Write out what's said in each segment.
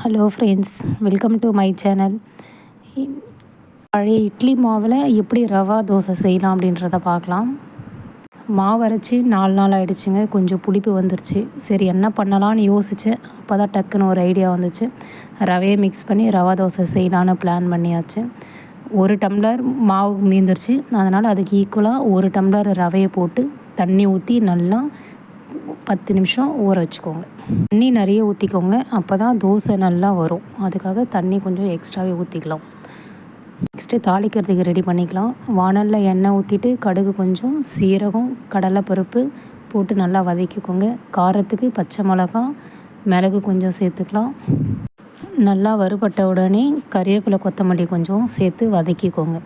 Hello friends welcome to my channel பழைய இட்லி மாவில் எப்படி ரவா தோசை செய்யலாம் அப்படின்றத பார்க்கலாம். மாவு அரைச்சி நாலு நாள் ஆகிடுச்சிங்க கொஞ்சம் புளிப்பு வந்துருச்சு. சரி என்ன பண்ணலான்னு யோசித்தேன் அப்போ தான் டக்குன்னு ஒரு ஐடியா வந்துச்சு. ரவையை மிக்ஸ் பண்ணி ரவா தோசை செய்யலான்னு பிளான் பண்ணியாச்சு. ஒரு டம்ளர் மாவு மீந்துருச்சு. அதனால் அதுக்கு ஈக்குவலாக ஒரு டம்ளர் ரவையை போட்டு தண்ணி ஊற்றி நல்லா பத்து நிமிஷம் ஊற வச்சுக்கோங்க. தண்ணி நிறைய ஊற்றிக்கோங்க அப்போ தான் தோசை நல்லா வரும். அதுக்காக தண்ணி கொஞ்சம் எக்ஸ்ட்ராவே ஊற்றிக்கலாம் நெக்ஸ்ட்டு தாளிக்கிறதுக்கு ரெடி பண்ணிக்கலாம். வானலில் எண்ணெய் ஊற்றிட்டு கடுகு கொஞ்சம் சீரகம் கடலைப்பருப்பு போட்டு நல்லா வதக்கிக்கோங்க. காரத்துக்கு பச்சை மிளகா மிளகு கொஞ்சம் சேர்த்துக்கலாம். நல்லா வறுபட்ட உடனே கறிவேப்பிலை கொத்தமல்லி கொஞ்சம் சேர்த்து வதக்கிக்கோங்க.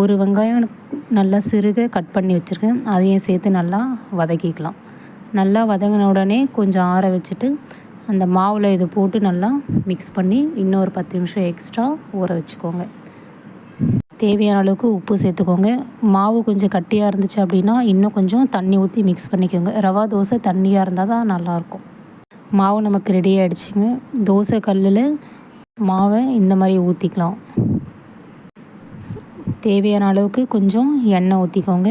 ஒரு வெங்காயம் நல்லா சிறுக கட் பண்ணி வச்சுருக்கேன். அதையும் சேர்த்து நல்லா வதக்கிக்கலாம். நல்லா வதங்கின உடனே கொஞ்சம் ஆற வச்சுட்டு அந்த மாவில் இது போட்டு நல்லா மிக்ஸ் பண்ணி இன்னொரு பத்து நிமிஷம் எக்ஸ்ட்ரா ஊற வச்சுக்கோங்க. தேவையான அளவுக்கு உப்பு சேர்த்துக்கோங்க. மாவு கொஞ்சம் கட்டியாக இருந்துச்சு அப்படின்னா இன்னும் கொஞ்சம் தண்ணி ஊற்றி மிக்ஸ் பண்ணிக்கோங்க. ரவா தோசை தண்ணியாக இருந்தால் தான் நல்லாயிருக்கும். மாவு நமக்கு ரெடி ஆகிடுச்சிங்க தோசை கல்லில் மாவை இந்த மாதிரி ஊற்றிக்கலாம் தேவையான அளவுக்கு கொஞ்சம் எண்ணெய் ஊற்றிக்கோங்க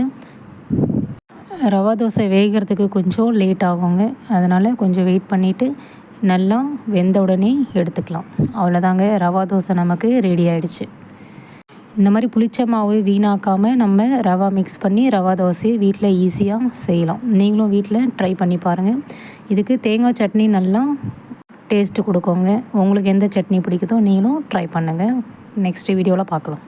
ரவா தோசை வேகிறதுக்கு கொஞ்சம் லேட் ஆகுங்க. அதனால் கொஞ்சம் வெயிட் பண்ணிவிட்டு நல்லா வெந்த உடனே எடுத்துக்கலாம். அவ்வளோதாங்க ரவா தோசை நமக்கு ரெடி ஆகிடுச்சு இந்த மாதிரி புளிச்ச மாவு வீணாக்காமல் நம்ம ரவா மிக்ஸ் பண்ணி ரவா தோசையை வீட்டில் ஈஸியாக செய்யலாம். நீங்களும் வீட்டில் ட்ரை பண்ணி பாருங்கள் இதுக்கு தேங்காய் சட்னி நல்லா டேஸ்ட்டு கொடுக்கோங்க. உங்களுக்கு எந்த சட்னி பிடிக்குதோ நீங்களும் ட்ரை பண்ணுங்கள் நெக்ஸ்ட் வீடியோவில் பார்க்கலாம்.